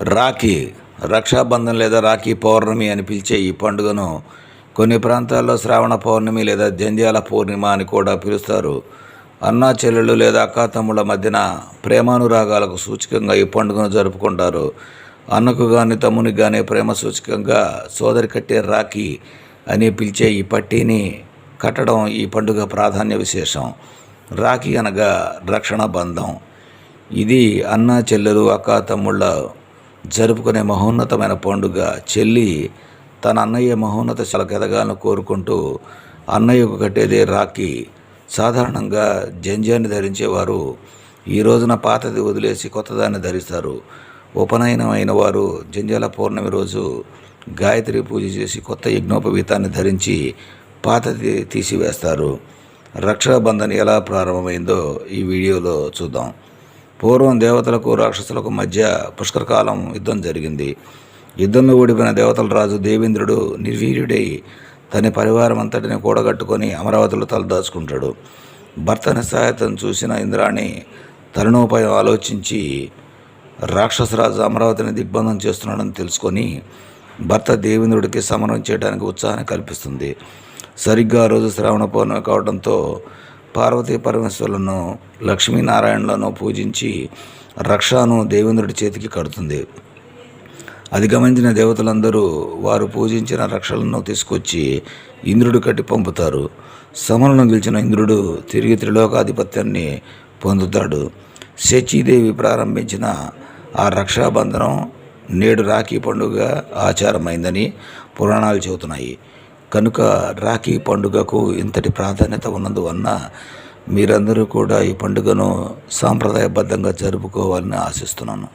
రాఖీ రక్షాబంధన్ లేదా రాఖీ పౌర్ణమి అని పిలిచే ఈ పండుగను కొన్ని ప్రాంతాల్లో శ్రావణ పౌర్ణమి లేదా జంధ్యాల పూర్ణిమ అని కూడా పిలుస్తారు. అన్నా చెల్లెళ్ళు లేదా అక్కా తమ్ముళ్ళ మధ్యన ప్రేమానురాగాలకు సూచకంగా ఈ పండుగను జరుపుకుంటారు. అన్నకు కానీ తమ్మునికి కానీ ప్రేమ సూచకంగా సోదరి కట్టే రాఖీ అని పిలిచే ఈ పట్టీని కట్టడం ఈ పండుగ ప్రాధాన్య విశేషం. రాఖీ అనగా రక్షణ బంధం. ఇది అన్న చెల్లెలు అక్క తమ్ముళ్ళ జరుపుకునే మహోన్నతమైన పండుగ చెల్లి తన అన్నయ్య మహోన్నత చలకెదగాలను కోరుకుంటూ అన్నయ్యకు కట్టేదే రాఖీ. సాధారణంగా జంజాన్ని ధరించేవారు ఈ రోజున పాతది వదిలేసి కొత్తదాన్ని ధరిస్తారు. ఉపనయనం అయిన వారు జంజాల పౌర్ణమి రోజు గాయత్రి పూజ చేసి కొత్త యజ్ఞోపవీతాన్ని ధరించి పాతది తీసివేస్తారు. రక్షాబంధన్ ఎలా ప్రారంభమైందో ఈ వీడియోలో చూద్దాం. పూర్వం దేవతలకు రాక్షసులకు మధ్య పుష్కరకాలం యుద్ధం జరిగింది. యుద్ధంలో ఓడిపోయిన దేవతల రాజు దేవేంద్రుడు నిర్వీర్యుడై తన పరివారం అంతటిని కూడగట్టుకొని అమరావతిలో తలదాచుకుంటాడు. భర్త నిస్సహాయతను చూసిన ఇంద్రాణి తరుణోపాయం ఆలోచించి రాక్షసరాజు అమరావతిని దిగ్బంధం చేస్తున్నాడని తెలుసుకొని భర్త దేవేంద్రుడికి సమరం చేయడానికి ఉత్సాహాన్ని కల్పిస్తుంది. సరిగ్గా ఆ రోజు శ్రావణ పౌర్ణమి కావడంతో పార్వతీ పరమేశ్వరులను లక్ష్మీనారాయణులను పూజించి రక్షను దేవేంద్రుడి చేతికి కడుతుంది. అది గమనించిన దేవతలందరూ వారు పూజించిన రక్షలను తీసుకొచ్చి ఇంద్రుడు కట్టి పంపుతారు. సమలను గెలిచిన ఇంద్రుడు తిరిగి త్రిలోకాధిపత్యాన్ని పొందుతాడు. శచీదేవి ప్రారంభించిన ఆ రక్షాబంధనం నేడు రాఖీ పండుగ ఆచారమైందని పురాణాలు చెబుతున్నాయి. కనుక రాఖీ పండుగకు ఇంతటి ప్రాధాన్యత ఉన్నందువలన మీరందరూ కూడా ఈ పండుగను సాంప్రదాయబద్ధంగా జరుపుకోవాలని ఆశిస్తున్నాను.